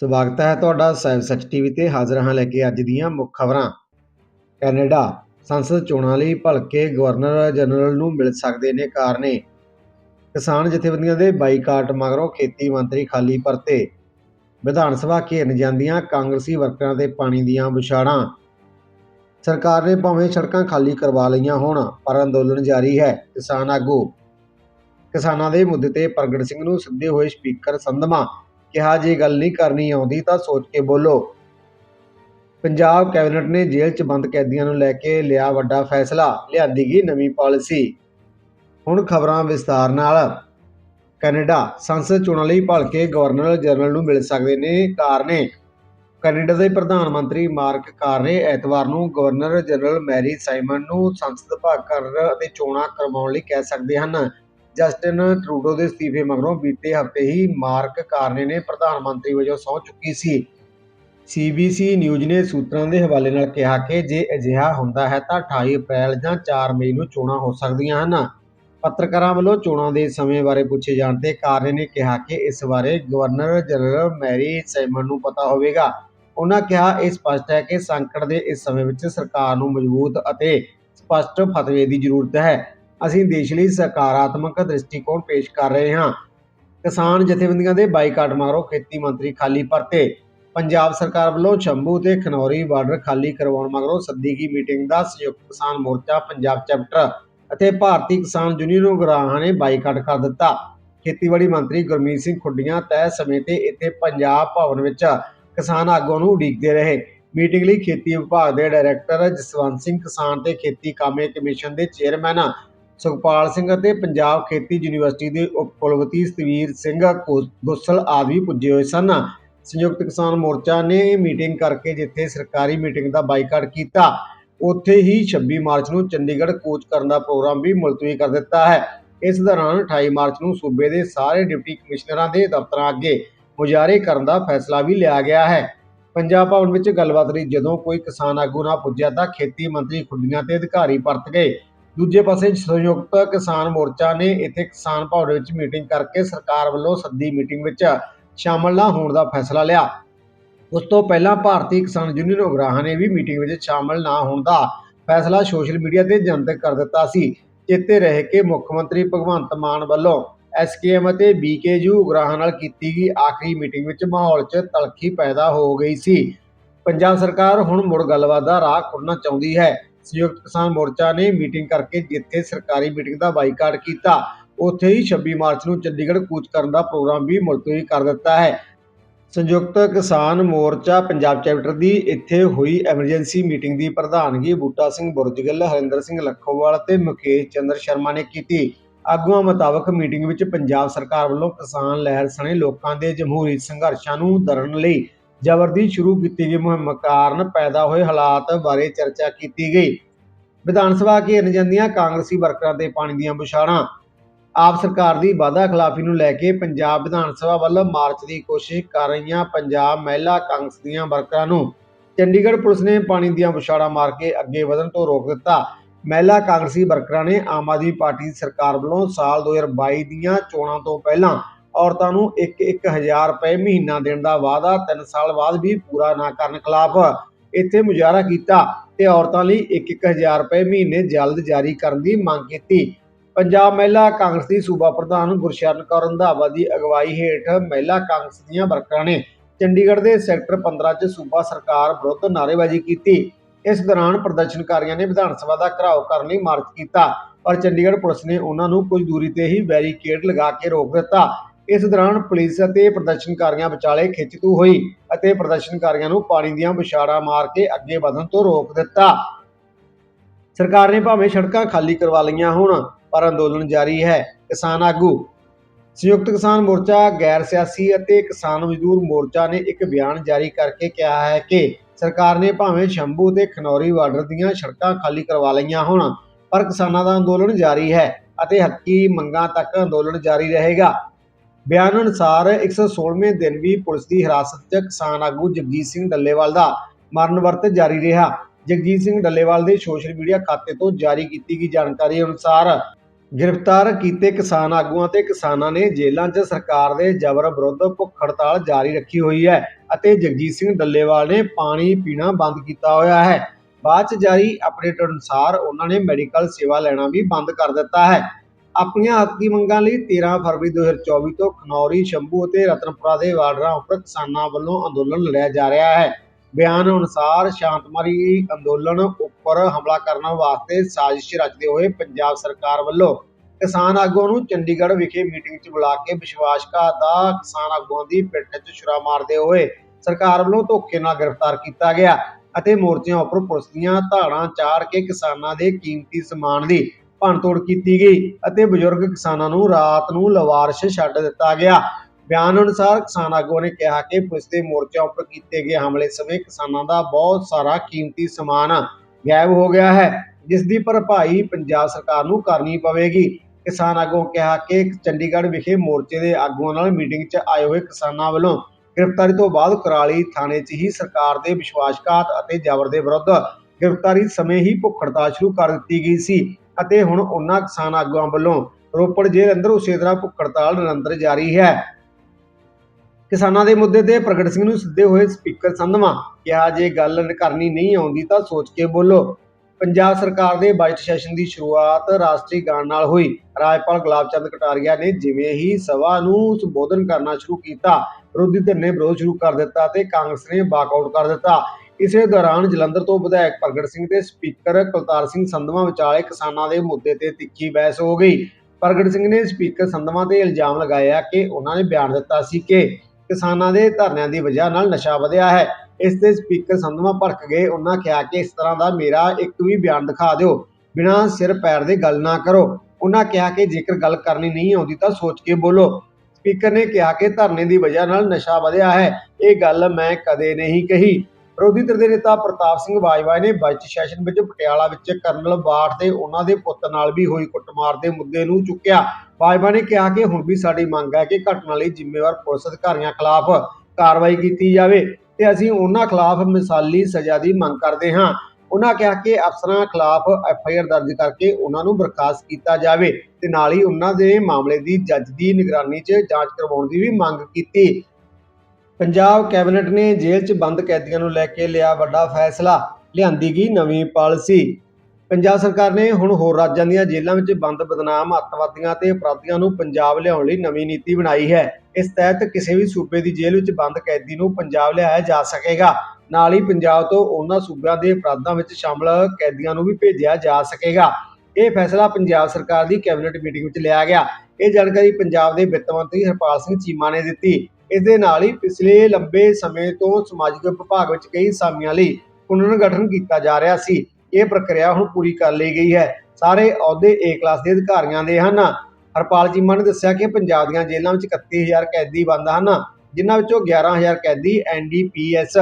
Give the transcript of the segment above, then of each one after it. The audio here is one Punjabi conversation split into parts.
ਸਵਾਗਤ ਹੈ ਤੁਹਾਡਾ ਸੈਵ ਸੱਚ ਟੀਵੀ ਤੇ ਹਾਜ਼ਰ ਹਾਂ ਲੈ ਕੇ ਅੱਜ ਦੀਆਂ ਮੁੱਖ ਖਬਰਾਂ। ਕੈਨੇਡਾ, ਸੰਸਦ ਚੋਣਾਂ ਲਈ ਭਲਕੇ ਗਵਰਨਰ ਜਨਰਲ ਨੂੰ ਮਿਲ ਸਕਦੇ ਨੇ ਕਾਰਨੇ। ਕਿਸਾਨ ਜਥੇਬੰਦੀਆਂ ਦੇ ਬਾਈਕਾਟ ਮਗਰੋਂ ਖੇਤੀ ਮੰਤਰੀ ਖਾਲੀ ਪਰਤੇ। ਵਿਧਾਨ ਸਭਾ ਘੇਰਨ ਜਾਂਦੀਆਂ ਕਾਂਗਰਸੀ ਵਰਕਰਾਂ ਤੇ ਪਾਣੀ ਦੀਆਂ ਵਿਛਾੜਾਂ। ਸਰਕਾਰ ਨੇ ਭਾਵੇਂ ਸੜਕਾਂ ਖਾਲੀ ਕਰਵਾ ਲਈਆਂ ਹੋਣ, ਪਰ ਅੰਦੋਲਨ ਜਾਰੀ ਹੈ, ਕਿਸਾਨ ਆਗੂ। ਕਿਸਾਨਾਂ ਦੇ ਮੁੱਦੇ ਤੇ ਪ੍ਰਗਟ ਸਿੰਘ ਨੂੰ ਸਿੱਧੇ ਹੋਏ ਸਪੀਕਰ ਸੰਧਮਾ। ਕਿਹਾ, ਜੇ ਗੱਲ ਨਹੀਂ ਕਰਨੀ ਆਉਂਦੀ ਤਾਂ ਸੋਚ ਕੇ ਬੋਲੋ। ਪੰਜਾਬ ਕੈਬਨਿਟ ਨੇ ਜੇਲ੍ਹ 'ਚ ਬੰਦ ਕੈਦੀਆਂ ਨੂੰ ਲੈ ਕੇ ਲਿਆ ਵੱਡਾ ਫੈਸਲਾ, ਲਿਆਂਦੀ ਗਈ ਨਵੀਂ ਪਾਲਿਸੀ। ਹੁਣ ਖਬਰਾਂ ਵਿਸਤਾਰ ਨਾਲ। ਕੈਨੇਡਾ, ਸੰਸਦ ਚੋਣਾਂ ਲਈ ਭਲਕੇ ਗਵਰਨਰ ਜਨਰਲ ਨੂੰ ਮਿਲ ਸਕਦੇ ਨੇ ਕਾਰਨੇ। ਕੈਨੇਡਾ ਦੇ ਪ੍ਰਧਾਨ ਮੰਤਰੀ ਮਾਰਕ ਕਾਰਨੇ ਐਤਵਾਰ ਨੂੰ ਗਵਰਨਰ ਜਨਰਲ ਮੈਰੀ ਸਾਈਮਨ ਨੂੰ ਸੰਸਦ ਭਾਗ ਕਰਨ ਅਤੇ ਚੋਣਾਂ ਕਰਵਾਉਣ ਲਈ ਕਹਿ ਸਕਦੇ ਹਨ। ਜਸਟਿਨ ਟਰੂਡੋ ਦੇ ਅਸਤੀਫੇ ਮਗਰੋਂ ਬੀਤੇ ਹਫ਼ਤੇ ਹੀ ਮਾਰਕ ਕਾਰਨੇ ਨੇ ਪ੍ਰਧਾਨ ਮੰਤਰੀ ਵਜੋਂ ਸਹੁੰ ਚੁੱਕੀ ਸੀ। ਸੀਬੀਸੀ ਨਿਊਜ਼ ਨੇ ਸੂਤਰਾਂ ਦੇ ਹਵਾਲੇ ਨਾਲ ਕਿਹਾ ਕਿ ਜੇ ਅਜਿਹਾ ਹੁੰਦਾ ਹੈ ਤਾਂ 28 ਅਪ੍ਰੈਲ ਜਾਂ 4 ਮਈ ਨੂੰ ਚੋਣਾਂ ਹੋ ਸਕਦੀਆਂ ਹਨ। ਪੱਤਰਕਾਰਾਂ ਵੱਲੋਂ ਚੋਣਾਂ ਦੇ ਸਮੇਂ ਬਾਰੇ ਪੁੱਛੇ ਜਾਣ ਤੇ ਕਾਰਨੇ ਨੇ ਕਿਹਾ ਕਿ ਇਸ ਬਾਰੇ ਗਵਰਨਰ ਜਨਰਲ ਮੈਰੀ ਸੈਮਨ ਨੂੰ ਪਤਾ ਹੋਵੇਗਾ। ਉਹਨਾਂ ਕਿਹਾ, ਇਹ ਸਪਸ਼ਟ ਹੈ ਕਿ ਸੰਕਟ ਦੇ ਇਸ ਸਮੇਂ ਵਿੱਚ ਸਰਕਾਰ ਨੂੰ ਮਜ਼ਬੂਤ ਅਤੇ ਸਪਸ਼ਟ ਫਤਵੇ ਦੀ ਜ਼ਰੂਰਤ ਹੈ। ਅਸੀਂ ਦੇਸ਼ ਲਈ ਸਕਾਰਾਤਮਕ ਦ੍ਰਿਸ਼ਟੀਕੋਣ ਪੇਸ਼ ਕਰ ਰਹੇ ਹਾਂ। ਕਿਸਾਨ ਜਥੇਬੰਦੀਆਂ ਦੇ ਬਾਈਕਾਟ ਮਗਰੋਂ ਖੇਤੀ ਮੰਤਰੀ ਖਾਲੀ ਪਰਤੇ। ਪੰਜਾਬ ਸਰਕਾਰ ਵੱਲੋਂ ਸ਼ੰਭੂ ਤੇ ਖਨੌਰੀ ਬਾਰਡਰ ਖਾਲੀ ਕਰਵਾਉਣ ਮਗਰੋਂ ਸੱਦੀ ਗਈ ਮੀਟਿੰਗ ਦਾ ਸੰਯੁਕਤ ਕਿਸਾਨ ਮੋਰਚਾ ਪੰਜਾਬ ਚੈਪਟਰ ਅਤੇ ਭਾਰਤੀ ਕਿਸਾਨ ਯੂਨੀਅਨ ਉਗਰਾਹਾਂ ਨੇ ਬਾਈਕਾਟ ਕਰ ਦਿੱਤਾ। ਖੇਤੀਬਾੜੀ ਮੰਤਰੀ ਗੁਰਮੀਤ ਸਿੰਘ ਖੁੱਡੀਆਂ ਤੈਅ ਸਮੇਂ ਤੇ ਇੱਥੇ ਪੰਜਾਬ ਭਵਨ ਵਿੱਚ ਕਿਸਾਨ ਆਗੂਆਂ ਨੂੰ ਉਡੀਕਦੇ ਰਹੇ। ਮੀਟਿੰਗ ਲਈ ਖੇਤੀ ਵਿਭਾਗ ਦੇ ਡਾਇਰੈਕਟਰ ਜਸਵੰਤ ਸਿੰਘ ਕਿਸਾਨ ਤੇ ਖੇਤੀ ਕਾਮੇ ਕਮਿਸ਼ਨ ਦੇ ਚੇਅਰਮੈਨ ਸੁਖਪਾਲ ਸਿੰਘ ਅਤੇ ਪੰਜਾਬ ਖੇਤੀ ਯੂਨੀਵਰਸਿਟੀ ਦੇ ਉਪ ਕੁਲਪਤੀ ਸਤਵੀਰ ਸਿੰਘ ਗੋ- ਗੋਸਲ ਆਦਿ ਪੁੱਜੇ ਹੋਏ ਸਨ। ਸੰਯੁਕਤ ਕਿਸਾਨ ਮੋਰਚਾ ਨੇ ਮੀਟਿੰਗ ਕਰਕੇ ਜਿੱਥੇ ਸਰਕਾਰੀ ਮੀਟਿੰਗ ਦਾ ਬਾਈਕਾਟ ਕੀਤਾ, ਉੱਥੇ ਹੀ 26 ਮਾਰਚ ਨੂੰ ਚੰਡੀਗੜ੍ਹ ਕੋਚ ਕਰਨ ਦਾ ਪ੍ਰੋਗਰਾਮ ਵੀ ਮੁਲਤਵੀ ਕਰ ਦਿੱਤਾ ਹੈ। ਇਸ ਦੌਰਾਨ 28 ਮਾਰਚ ਨੂੰ ਸੂਬੇ ਦੇ ਸਾਰੇ ਡਿਪਟੀ ਕਮਿਸ਼ਨਰਾਂ ਦੇ ਦਫ਼ਤਰਾਂ ਅੱਗੇ ਮੁਜ਼ਾਹਰੇ ਕਰਨ ਦਾ ਫੈਸਲਾ ਵੀ ਲਿਆ ਗਿਆ ਹੈ। ਪੰਜਾਬ ਭਵਨ ਵਿੱਚ ਗੱਲਬਾਤ ਲਈ ਜਦੋਂ ਕੋਈ ਕਿਸਾਨ ਆਗੂ ਨਾ ਪੁੱਜਿਆ ਤਾਂ ਖੇਤੀ ਮੰਤਰੀ ਖੁੱਡੀਆਂ ਤੇ ਅਧਿਕਾਰੀ ਪਰਤ ਗਏ। ਦੂਜੇ ਪਾਸੇ ਸੰਯੁਕਤ ਕਿਸਾਨ ਮੋਰਚਾ ਨੇ ਇੱਥੇ ਕਿਸਾਨ ਭਵਨ ਵਿੱਚ ਮੀਟਿੰਗ ਕਰਕੇ ਸਰਕਾਰ ਵੱਲੋਂ ਸੱਦੀ ਮੀਟਿੰਗ ਵਿੱਚ ਸ਼ਾਮਲ ਨਾ ਹੋਣ ਦਾ ਫੈਸਲਾ ਲਿਆ। ਉਸ ਤੋਂ ਪਹਿਲਾਂ ਭਾਰਤੀ ਕਿਸਾਨ ਯੂਨੀਅਨ ਉਗਰਾਹਾਂ ਨੇ ਵੀ ਮੀਟਿੰਗ ਵਿੱਚ ਸ਼ਾਮਲ ਨਾ ਹੋਣ ਦਾ ਫੈਸਲਾ ਸੋਸ਼ਲ ਮੀਡੀਆ ਤੇ ਜਨਤਕ ਕਰ ਦਿੱਤਾ ਸੀ। ਚੇਤੇ ਰਹੇ ਕਿ ਮੁੱਖ ਮੰਤਰੀ ਭਗਵੰਤ ਮਾਨ ਵੱਲੋਂ ਐਸਕੇਐਮ ਅਤੇ ਬੀਕੇਯੂ ਉਗਰਾਹਾਂ ਨਾਲ ਕੀਤੀ ਗਈ ਆਖਰੀ ਮੀਟਿੰਗ ਵਿੱਚ ਮਾਹੌਲ 'ਚ ਤਲਖੀ ਪੈਦਾ ਹੋ ਗਈ ਸੀ। ਪੰਜਾਬ ਸਰਕਾਰ ਹੁਣ ਮੁੜ ਗੱਲਬਾਤ ਦਾ ਰਾਹ ਖੁੱਲ੍ਹਣਾ ਚਾਹੁੰਦੀ ਹੈ। ਸੰਯੁਕਤ ਕਿਸਾਨ ਮੋਰਚਾ ਨੇ ਮੀਟਿੰਗ ਕਰਕੇ ਜਿੱਥੇ ਸਰਕਾਰੀ ਮੀਟਿੰਗ ਦਾ ਬਾਈਕਾਟ ਕੀਤਾ, ਉੱਥੇ ਹੀ 26 ਮਾਰਚ ਨੂੰ ਚੰਡੀਗੜ੍ਹ ਕੂਚ ਕਰਨ ਦਾ ਪ੍ਰੋਗਰਾਮ ਵੀ ਮੁਲਤਵੀ ਕਰ ਦਿੱਤਾ ਹੈ। ਸੰਯੁਕਤ ਕਿਸਾਨ ਮੋਰਚਾ ਪੰਜਾਬ ਚੈਪਟਰ ਦੀ ਇੱਥੇ ਹੋਈ ਐਮਰਜੈਂਸੀ ਮੀਟਿੰਗ ਦੀ ਪ੍ਰਧਾਨਗੀ ਬੂਟਾ ਸਿੰਘ ਬੁਰਜਗਿੱਲ, ਹਰਿੰਦਰ ਸਿੰਘ ਲੱਖੋਵਾਲ ਤੇ ਮੁਕੇਸ਼ ਚੰਦਰ ਸ਼ਰਮਾ ਨੇ ਕੀਤੀ। ਆਗੂਆਂ ਮੁਤਾਬਕ ਮੀਟਿੰਗ ਵਿੱਚ ਪੰਜਾਬ ਸਰਕਾਰ ਵੱਲੋਂ ਕਿਸਾਨ ਲਹਿਰ ਸਣੇ ਲੋਕਾਂ ਦੇ ਜਮਹੂਰੀ ਸੰਘਰਸ਼ਾਂ ਨੂੰ ਦਰਨ ਲਈ ਜਬਰ ਦੀ ਸ਼ੁਰੂ ਕੀਤੀ ਗਈ ਮੁਹਿੰਮ ਕਾਰਨ ਪੈਦਾ ਹੋਏ ਹਾਲਾਤ ਬਾਰੇ ਚਰਚਾ ਕੀਤੀ ਗਈ। ਵਿਧਾਨ ਸਭਾ ਘੇਰਨ ਜਾਂਦੀਆਂ ਕਾਂਗਰਸੀ ਵਰਕਰਾਂ ਤੇ ਪਾਣੀ ਦੀਆਂ ਬੁਛਾੜਾਂ ਆਪ ਸਰਕਾਰ ਦੀ ਵਾਅਦਾ ਖਿਲਾਫੀ ਨੂੰ ਲੈ ਕੇ ਪੰਜਾਬ ਵਿਧਾਨ ਸਭਾ ਵੱਲ ਮਾਰਚ ਦੀ ਕੋਸ਼ਿਸ਼ ਕਰ ਰਹੀਆਂ ਪੰਜਾਬ ਮਹਿਲਾ ਕਾਂਗਰਸ ਦੀਆਂ ਵਰਕਰਾਂ ਨੂੰ। ਚੰਡੀਗੜ੍ਹ ਪੁਲਿਸ ਨੇ ਪਾਣੀ ਦੀਆਂ ਬੁਛਾੜਾਂ ਮਾਰ ਕੇ ਅੱਗੇ ਵਧਣ ਤੋਂ ਰੋਕ ਦਿੱਤਾ। ਮਹਿਲਾ ਕਾਂਗਰਸੀ ਵਰਕਰਾਂ ਨੇ ਆਮ ਆਦਮੀ ਪਾਰਟੀ ਸਰਕਾਰ ਵੱਲੋਂ ਸਾਲ 2022 ਦੀਆਂ ਚੋਣਾਂ ਤੋਂ ਪਹਿਲਾਂ ਔਰਤਾਂ ਨੂੰ 1-1000 ਰੁਪਏ ਮਹੀਨਾ ਦੇਣ ਦਾ ਵਾਅਦਾ 3 ਸਾਲ ਬਾਅਦ ਵੀ ਪੂਰਾ ਨਾ ਕਰਨ ਖਿਲਾਫ ਇੱਥੇ ਮੁਜ਼ਾਹਰਾ ਕੀਤਾ ਤੇ ਔਰਤਾਂ ਲਈ 1-1000 ਰੁਪਏ ਮਹੀਨੇ ਜਲਦ ਜਾਰੀ ਕਰਨ ਦੀ ਮੰਗ ਕੀਤੀ। ਪੰਜਾਬ ਮਹਿਲਾ ਕਾਂਗਰਸ ਦੀ ਸੂਬਾ ਪ੍ਰਧਾਨ ਗੁਰਸ਼ਰਨ ਕੌਰ ਰੰਧਾਵਾ ਦੀ ਅਗਵਾਈ ਹੇਠ ਮਹਿਲਾ ਕਾਂਗਰਸ ਦੀਆਂ ਵਰਕਰਾਂ ਨੇ ਚੰਡੀਗੜ੍ਹ ਦੇ ਸੈਕਟਰ 15 'ਚ ਸੂਬਾ ਸਰਕਾਰ ਵਿਰੁੱਧ ਨਾਅਰੇਬਾਜ਼ੀ ਕੀਤੀ। ਇਸ ਦੌਰਾਨ ਪ੍ਰਦਰਸ਼ਨਕਾਰੀਆਂ ਨੇ ਵਿਧਾਨ ਸਭਾ ਦਾ ਘਿਰਾਓ ਕਰਨ ਲਈ ਮਾਰਚ ਕੀਤਾ, ਪਰ ਚੰਡੀਗੜ੍ਹ ਪੁਲਿਸ ਨੇ ਉਹਨਾਂ ਨੂੰ ਕੁਝ ਦੂਰੀ ਤੇ ਹੀ ਬੈਰੀਕੇਡ ਲਗਾ ਕੇ ਰੋਕ ਦਿੱਤਾ। ਇਸ ਦੌਰਾਨ ਪੁਲਿਸ ਅਤੇ ਪ੍ਰਦਰਸ਼ਨਕਾਰੀਆਂ ਵਿਚਾਲੇ ਖਿੱਚਤੂ ਹੋਈ ਅਤੇ ਪ੍ਰਦਰਸ਼ਨਕਾਰੀਆਂ ਨੂੰ ਪਾਣੀ ਦੀਆਂ ਵਿਛਾੜਾਂ ਮਾਰ ਕੇ ਅੱਗੇ ਵਧਣ ਤੋਂ ਰੋਕ ਦਿੱਤਾ। ਸਰਕਾਰ ਨੇ ਭਾਵੇਂ ਸੜਕਾਂ ਖਾਲੀ ਕਰਵਾ ਲਈਆਂ ਹੋਣ, ਪਰ ਅੰਦੋਲਨ ਜਾਰੀ ਹੈ। ਕਿਸਾਨ ਆਗੂ, ਸੰਯੁਕਤ ਕਿਸਾਨ ਮੋਰਚਾ, ਗੈਰ ਸਿਆਸੀ ਅਤੇ ਕਿਸਾਨ ਮਜ਼ਦੂਰ ਮੋਰਚਾ ਨੇ ਇੱਕ ਬਿਆਨ ਜਾਰੀ ਕਰਕੇ ਕਿਹਾ ਹੈ ਕਿ ਸਰਕਾਰ ਨੇ ਭਾਵੇਂ ਸ਼ੰਭੂ ਤੇ ਖਨੌਰੀ ਬਾਰਡਰ ਦੀਆਂ ਸੜਕਾਂ ਖਾਲੀ ਕਰਵਾ ਲਈਆਂ ਹੋਣ, ਪਰ ਕਿਸਾਨਾਂ ਦਾ ਅੰਦੋਲਨ ਜਾਰੀ ਹੈ ਅਤੇ ਹੱਕੀ ਮੰਗਾਂ ਤੱਕ ਅੰਦੋਲਨ ਜਾਰੀ ਰਹੇਗਾ। ਬਿਆਨ ਅਨੁਸਾਰ 116ਵੇਂ ਦਿਨ ਵੀ ਪੁਲਿਸ ਦੀ ਹਿਰਾਸਤ 'ਚ ਕਿਸਾਨ ਆਗੂ ਜਗਜੀਤ ਸਿੰਘ ਡੱਲੇਵਾਲ ਦਾ ਮਰਨ ਵਰਤ ਜਾਰੀ ਰਿਹਾ। ਜਗਜੀਤ ਸਿੰਘ ਡੱਲੇਵਾਲ ਦੇ ਸੋਸ਼ਲ ਮੀਡੀਆ ਖਾਤੇ ਤੋਂ ਜਾਰੀ ਕੀਤੀ ਗਈ ਜਾਣਕਾਰੀ ਅਨੁਸਾਰ ਗ੍ਰਿਫਤਾਰ ਕੀਤੇ ਕਿਸਾਨ ਆਗੂਆਂ ਤੇ ਕਿਸਾਨਾਂ ਨੇ ਜੇਲ੍ਹਾਂ 'ਚ ਸਰਕਾਰ ਦੇ ਜ਼ਬਰ ਵਿਰੁੱਧ ਭੁੱਖ ਹੜਤਾਲ ਜਾਰੀ ਰੱਖੀ ਹੋਈ ਹੈ ਅਤੇ ਜਗਜੀਤ ਸਿੰਘ ਡੱਲੇਵਾਲ ਨੇ ਪਾਣੀ ਪੀਣਾ ਬੰਦ ਕੀਤਾ ਹੋਇਆ ਹੈ। ਬਾਅਦ ਚ ਜਾਰੀ ਅਪਡੇਟ ਅਨੁਸਾਰ ਉਹਨਾਂ ਨੇ ਮੈਡੀਕਲ ਸੇਵਾ ਲੈਣਾ ਵੀ ਬੰਦ ਕਰ ਦਿੱਤਾ ਹੈ। ਆਪਣੀਆਂ ਹੱਕੀ ਮੰਗਾਂ ਲਈ 13 ਫਰਵਰੀ 2024 ਤੋਂ ਖਨੌਰੀ, ਸ਼ੰਭੂ ਅਤੇ ਰਤਨਪੁਰਾ ਦੇ ਵਾਰਡਰਾਂ ਉੱਪਰ ਕਿਸਾਨਾਂ ਵੱਲੋਂ ਅੰਦੋਲਨ ਲੜਿਆ ਜਾ ਰਿਹਾ ਹੈ। ਬਿਆਨ ਅਨੁਸਾਰ ਸ਼ਾਂਤਮਈ ਅੰਦੋਲਨ ਉੱਪਰ ਹਮਲਾ ਕਰਨ ਵਾਸਤੇ ਸਾਜ਼ਿਸ਼ ਰਚਦੇ ਹੋਏ ਪੰਜਾਬ ਸਰਕਾਰ ਵੱਲੋਂ ਕਿਸਾਨ ਆਗੂਆਂ ਨੂੰ ਚੰਡੀਗੜ੍ਹ ਵਿਖੇ ਮੀਟਿੰਗ 'ਚ ਬੁਲਾ ਕੇ ਵਿਸ਼ਵਾਸਘਾਤ ਦਾ ਕਿਸਾਨ ਆਗੂਆਂ ਦੀ ਪਿੱਠ 'ਚ ਛੁਰਾ ਮਾਰਦੇ ਹੋਏ ਸਰਕਾਰ ਵੱਲੋਂ ਧੋਖੇ ਨਾਲ ਗ੍ਰਿਫਤਾਰ ਕੀਤਾ ਗਿਆ ਅਤੇ ਮੋਰਚਿਆਂ ਉੱਪਰ ਪੁਲਿਸ ਦੀਆਂ ਧਾੜਾਂ ਚਾੜ ਕੇ ਕਿਸਾਨਾਂ ਦੇ ਕੀਮਤੀ ਸਮਾਨ ਦੀ ਭੰਨਤੋੜ ਕੀਤੀ ਗਈ ਅਤੇ ਬਜ਼ੁਰਗ ਕਿਸਾਨਾਂ ਨੂੰ ਰਾਤ ਨੂੰ ਲਵਾਰਸ਼ ਛੱਡ ਦਿੱਤਾ ਗਿਆ। ਬਿਆਨ ਅਨੁਸਾਰ ਕਿਸਾਨ ਆਗੂਆਂ ਨੇ ਕਿਹਾ ਕਿ ਪੁਲਿਸ ਦੇ ਮੋਰਚਿਆਂ ਉੱਪਰ ਕੀਤੇ ਗਏ ਹਮਲੇ ਸਮੇਂ ਕਿਸਾਨਾਂ ਦਾ ਬਹੁਤ ਸਾਰਾ ਕੀਮਤੀ ਸਮਾਨ ਗਾਇਬ ਹੋ ਗਿਆ ਹੈ, ਜਿਸ ਦੀ ਭਰਪਾਈ ਪੰਜਾਬ ਸਰਕਾਰ ਨੂੰ ਕਰਨੀ ਪਵੇਗੀ। ਕਿਸਾਨ ਆਗੂ ਕਿਹਾ ਕਿ ਚੰਡੀਗੜ੍ਹ ਵਿਖੇ ਮੋਰਚੇ ਦੇ ਆਗੂਆਂ ਨਾਲ ਮੀਟਿੰਗ 'ਚ ਆਏ ਹੋਏ ਕਿਸਾਨਾਂ ਵੱਲੋਂ ਗ੍ਰਿਫਤਾਰੀ ਤੋਂ ਬਾਅਦ ਕਰਾਲੀ ਥਾਣੇ 'ਚ ਹੀ ਸਰਕਾਰ ਦੇ ਵਿਸ਼ਵਾਸਘਾਤ ਅਤੇ ਜ਼ਬਰ ਦੇ ਵਿਰੁੱਧ ਗ੍ਰਿਫਤਾਰੀ ਸਮੇਂ ਹੀ ਭੁੱਖ ਹੜਤਾਲ ਸ਼ੁਰੂ ਕਰ ਦਿੱਤੀ ਗਈ ਸੀ। ਅਤੇ ਹੁਣ ਉਹਨਾਂ ਕਿਸਾਨ ਆਗੂਆਂ ਵੱਲੋਂ ਰੋਪੜ ਜੇਲ੍ਹ ਅੰਦਰ ਉਸੇ ਤਰ੍ਹਾਂ ਭੁੱਖ ਹੜਤਾਲ ਨਿਰੰਤਰ ਜਾਰੀ ਹੈ। ਕਿਸਾਨਾਂ ਦੇ ਮੁੱਦੇ ਤੇ ਪ੍ਰਗਟ ਸਿੰਘ ਨੂੰ ਸਿੱਧੇ ਹੋਏ ਸਪੀਕਰ ਸੰਧਵਾ ਕਿਹਾ, ਜੇ ਗੱਲ ਕਰਨੀ ਨਹੀਂ ਆਉਂਦੀ ਤਾਂ ਸੋਚ ਕੇ ਬੋਲੋ। ਪੰਜਾਬ ਸਰਕਾਰ ਦੇ ਬਜਟ ਸੈਸ਼ਨ ਦੀ ਸ਼ੁਰੂਆਤ ਰਾਸ਼ਟਰੀ ਗਾਨ ਨਾਲ ਹੋਈ। ਰਾਜਪਾਲ ਗੁਲਾਬ ਚੰਦ ਕਟਾਰੀਆ ਨੇ ਜਿਵੇਂ ਹੀ ਸਭਾ ਨੂੰ ਸੰਬੋਧਨ ਕਰਨਾ ਸ਼ੁਰੂ ਕੀਤਾ, ਵਿਰੋਧੀ ਧਿਰ ਨੇ ਵਿਰੋਧ ਸ਼ੁਰੂ ਕਰ ਦਿੱਤਾ ਤੇ ਕਾਂਗਰਸ ਨੇ ਵਾਕਆਊਟ ਕਰ ਦਿੱਤਾ। ਇਸੇ ਦੌਰਾਨ ਜਲੰਧਰ ਤੋਂ ਵਿਧਾਇਕ ਪ੍ਰਗਟ ਸਿੰਘ ਤੇ ਸਪੀਕਰ ਕੁਲਤਾਰ ਸਿੰਘ ਸੰਧਵਾ ਵਿਚਾਲੇ ਕਿਸਾਨਾਂ ਦੇ ਮੁੱਦੇ ਤੇ ਤਿੱਖੀ ਬਹਿਸ ਹੋ ਗਈ। ਪ੍ਰਗਟ ਸਿੰਘ ਨੇ ਸਪੀਕਰ ਸੰਧਵਾ ਤੇ ਇਲਜ਼ਾਮ ਲਗਾਇਆ ਕਿ ਉਹਨਾਂ ਨੇ ਬਿਆਨ ਦਿੱਤਾ ਸੀ ਕਿ ਕਿਸਾਨਾਂ ਦੇ ਧਰਨਿਆਂ ਦੀ ਵਜ੍ਹਾ ਨਾਲ ਨਸ਼ਾ ਵਧਿਆ ਹੈ। ਇਸ ਤੇ ਸਪੀਕਰ ਸੰਧਵਾ ਭੜਕ ਗਏ। ਉਹਨਾਂ ਕਿਹਾ ਕਿ ਇਸ ਤਰ੍ਹਾਂ ਦਾ ਮੇਰਾ ਇੱਕ ਵੀ ਬਿਆਨ ਦਿਖਾ ਦਿਓ। ਬਿਨਾਂ ਸਿਰ ਪੈਰ ਦੇ ਗੱਲ ਨਾ ਕਰੋ। ਉਹਨਾਂ ਕਿਹਾ ਕਿ ਜੇਕਰ ਗੱਲ ਕਰਨੀ ਨਹੀਂ ਆਉਂਦੀ ਤਾਂ ਸੋਚ ਕੇ ਬੋਲੋ। ਸਪੀਕਰ ਨੇ ਕਿਹਾ ਕਿ ਧਰਨੇ ਦੀ ਵਜ੍ਹਾ ਨਾਲ ਨਸ਼ਾ ਵਧਿਆ ਹੈ। ਇਹ ਗੱਲ ਮੈਂ ਕਦੇ ਨਹੀਂ ਕਹੀ। ਵਿਰੋਧੀ ਧਿਰ ਦੇ ਨੇਤਾ ਪ੍ਰਤਾਪ ਸਿੰਘ ਬਾਜਵਾ ਨੇ ਬਜਟ ਸੈਸ਼ਨ ਵਿੱਚ ਪਟਿਆਲਾ ਵਿੱਚ ਕਰਨਲ ਬਾਠ ਤੇ ਉਹਨਾਂ ਦੇ ਪੁੱਤ ਨਾਲ ਵੀ ਹੋਈ ਕੁੱਟਮਾਰ ਦੇ ਮੁੱਦੇ ਨੂੰ ਚੁੱਕਿਆ। ਬਾਜਵਾ ਨੇ ਕਿਹਾ ਕਿ ਹੁਣ ਵੀ ਸਾਡੀ ਮੰਗ ਹੈ ਕਿ ਘਟਨਾ ਲਈ ਜ਼ਿੰਮੇਵਾਰ ਪੁਲਿਸ ਅਧਿਕਾਰੀਆਂ ਖਿਲਾਫ ਕਾਰਵਾਈ ਕੀਤੀ ਜਾਵੇ ਤੇ ਅਸੀਂ ਉਹਨਾਂ ਖਿਲਾਫ ਮਿਸਾਲੀ ਸਜ਼ਾ ਦੀ ਮੰਗ ਕਰਦੇ ਹਾਂ। ਉਹਨਾਂ ਕਿਹਾ ਕਿ ਅਫਸਰਾਂ ਖਿਲਾਫ ਐਫ ਆਈ ਆਰ ਦਰਜ ਕਰਕੇ ਉਹਨਾਂ ਨੂੰ ਬਰਖਾਸਤ ਕੀਤਾ ਜਾਵੇ ਤੇ ਨਾਲ ਹੀ ਉਹਨਾਂ ਦੇ ਮਾਮਲੇ ਦੀ ਜੱਜ ਦੀ ਨਿਗਰਾਨੀ 'ਚ ਜਾਂਚ ਕਰਵਾਉਣ ਦੀ ਵੀ ਮੰਗ ਕੀਤੀ। ਪੰਜਾਬ ਕੈਬਨਿਟ ਨੇ ਜੇਲ੍ਹ 'ਚ ਬੰਦ ਕੈਦੀਆਂ ਨੂੰ ਲੈ ਕੇ ਲਿਆ ਵੱਡਾ ਫੈਸਲਾ, ਲਿਆਂਦੀ ਗਈ ਨਵੀਂ ਪਾਲਿਸੀ। ਪੰਜਾਬ ਸਰਕਾਰ ਨੇ ਹੁਣ ਹੋਰ ਰਾਜਾਂ ਦੀਆਂ ਜੇਲ੍ਹਾਂ ਵਿੱਚ ਬੰਦ ਬਦਨਾਮ ਅੱਤਵਾਦੀਆਂ ਤੇ ਅਪਰਾਧੀਆਂ ਨੂੰ ਪੰਜਾਬ ਲਿਆਉਣ ਲਈ ਨਵੀਂ ਨੀਤੀ ਬਣਾਈ ਹੈ। ਇਸ ਤਹਿਤ ਕਿਸੇ ਵੀ ਸੂਬੇ ਦੀ ਜੇਲ੍ਹ ਵਿੱਚ ਬੰਦ ਕੈਦੀ ਨੂੰ ਪੰਜਾਬ ਲਿਆਇਆ ਜਾ ਸਕੇਗਾ। ਨਾਲ ਹੀ ਪੰਜਾਬ ਤੋਂ ਉਹਨਾਂ ਸੂਬਿਆਂ ਦੇ ਅਪਰਾਧਾਂ ਵਿੱਚ ਸ਼ਾਮਲ ਕੈਦੀਆਂ ਨੂੰ ਵੀ ਭੇਜਿਆ ਜਾ ਸਕੇਗਾ। ਇਹ ਫੈਸਲਾ ਪੰਜਾਬ ਸਰਕਾਰ ਦੀ ਕੈਬਨਿਟ ਮੀਟਿੰਗ ਵਿੱਚ ਲਿਆ ਗਿਆ। ਇਹ ਜਾਣਕਾਰੀ ਪੰਜਾਬ ਦੇ ਵਿੱਤ ਮੰਤਰੀ ਹਰਪਾਲ ਸਿੰਘ ਚੀਮਾ ਨੇ ਦਿੱਤੀ। ਇਸ ਦੇ ਨਾਲ ਹੀ ਪਿਛਲੇ ਲੰਬੇ ਸਮੇਂ ਤੋਂ ਸਮਾਜਿਕ ਵਿਭਾਗ ਵਿੱਚ ਕਈ ਸਾਮੀਆਂ ਲਈ ਪੁਨਰ ਗਠਨ ਕੀਤਾ ਜਾ ਰਿਹਾ ਸੀ। ਇਹ ਪ੍ਰਕਿਰਿਆ ਹੁਣ ਪੂਰੀ ਕਰ ਲਈ ਗਈ ਹੈ। ਸਾਰੇ ਅਹੁਦੇ ਏ ਕਲਾਸ ਦੇ ਅਧਿਕਾਰੀਆਂ ਦੇ ਹਨ। ਹਰਪਾਲ ਚੀਮਾ ਨੇ ਦੱਸਿਆ ਕਿ ਪੰਜਾਬ ਦੀਆਂ ਜੇਲ੍ਹਾਂ ਵਿੱਚ 31000 ਕੈਦੀ ਬੰਦ ਹਨ, ਜਿਨ੍ਹਾਂ ਵਿੱਚੋਂ 11000 ਕੈਦੀ ਐਨਡੀਪੀਐਸ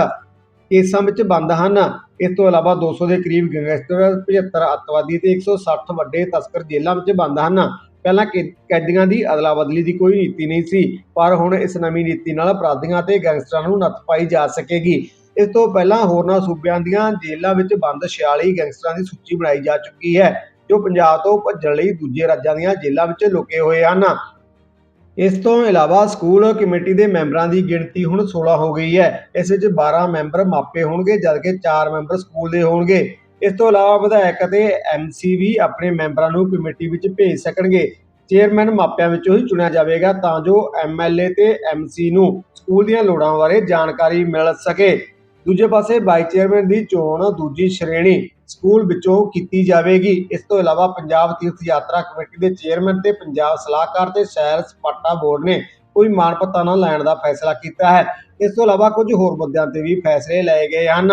ਕੇਸਾਂ ਵਿੱਚ ਬੰਦ ਹਨ। ਇਸ ਤੋਂ ਇਲਾਵਾ 200 ਦੇ ਕਰੀਬ ਗੈਂਗਸਟਰ 75 ਅੱਤਵਾਦੀ ਤੇ 160 ਵੱਡੇ ਤਸਕਰ ਜੇਲ੍ਹਾਂ ਵਿੱਚ ਬੰਦ ਹਨ। ਪਹਿਲਾਂ ਕੈ- ਕੈਦੀਆਂ ਦੀ ਅਦਲਾ ਬਦਲੀ ਦੀ ਕੋਈ ਨੀਤੀ ਨਹੀਂ ਸੀ, ਪਰ ਹੁਣ ਇਸ ਨਵੀਂ ਨੀਤੀ ਨਾਲ ਅਪਰਾਧੀਆਂ ਤੇ ਗੈਂਗਸਟਰਾਂ ਨੂੰ ਨੱਥ ਪਾਈ ਜਾ ਸਕੇਗੀ। ਇਸ ਤੋਂ ਪਹਿਲਾਂ ਹੋਰਨਾਂ ਸੂਬਿਆਂ ਦੀਆਂ ਜੇਲ੍ਹਾਂ ਵਿੱਚ ਬੰਦ 46 ਗੈਂਗਸਟਰਾਂ ਦੀ ਸੂਚੀ ਬਣਾਈ ਜਾ ਚੁੱਕੀ ਹੈ, ਜੋ ਪੰਜਾਬ ਤੋਂ ਭੱਜਣ ਲਈ ਦੂਜੇ ਰਾਜਾਂ ਦੀਆਂ ਜੇਲ੍ਹਾਂ ਵਿੱਚ ਲੁਕੇ ਹੋਏ ਹਨ। ਇਸ ਤੋਂ ਇਲਾਵਾ ਸਕੂਲ ਕਮੇਟੀ ਦੇ ਮੈਂਬਰਾਂ ਦੀ ਗਿਣਤੀ ਹੁਣ 16 ਹੋ ਗਈ ਹੈ। ਇਸ ਵਿੱਚ 12 ਮੈਂਬਰ ਮਾਪੇ ਹੋਣਗੇ, ਜਦਕਿ 4 ਮੈਂਬਰ ਸਕੂਲ ਦੇ ਹੋਣਗੇ। ਇਸ ਤੋਂ ਇਲਾਵਾ ਵਿਧਾਇਕ ਅਤੇ ਐਮਸੀ ਵੀ ਆਪਣੇ ਮੈਂਬਰਾਂ ਨੂੰ ਕਮੇਟੀ ਵਿੱਚ ਭੇਜ ਸਕਣਗੇ। ਚੇਅਰਮੈਨ ਮਾਪਿਆਂ ਵਿੱਚੋਂ ਹੀ ਚੁਣਿਆ ਜਾਵੇਗਾ ਤਾਂ ਜੋ ਐਮਐਲਏ ਤੇ ਐਮਸੀ ਨੂੰ ਸਕੂਲ ਦੀਆਂ ਲੋੜਾਂ ਬਾਰੇ ਜਾਣਕਾਰੀ ਮਿਲ ਸਕੇ। ਦੂਜੇ ਪਾਸੇ ਵਾਈਸ ਚੇਅਰਮੈਨ ਦੀ ਚੋਣ ਦੂਜੀ ਸ਼੍ਰੇਣੀ ਸਕੂਲ ਵਿੱਚੋਂ ਕੀਤੀ ਜਾਵੇਗੀ। ਇਸ ਤੋਂ ਇਲਾਵਾ ਪੰਜਾਬ ਤੀਰਥ ਯਾਤਰਾ ਕਮੇਟੀ ਦੇ ਚੇਅਰਮੈਨ ਤੇ ਪੰਜਾਬ ਸਲਾਹਕਾਰ ਤੇ ਸ਼ਹਿਰ ਸਪਾਟਾ ਬੋਰਡ ਨੇ ਕੋਈ ਮਾਨਪਤਾ ਨਾ ਲੈਣ ਦਾ ਫੈਸਲਾ ਕੀਤਾ ਹੈ। ਇਸ ਤੋਂ ਇਲਾਵਾ ਕੁਝ ਹੋਰ ਮੁੱਦਿਆਂ ਤੇ ਵੀ ਫੈਸਲੇ ਲਏ ਗਏ ਹਨ।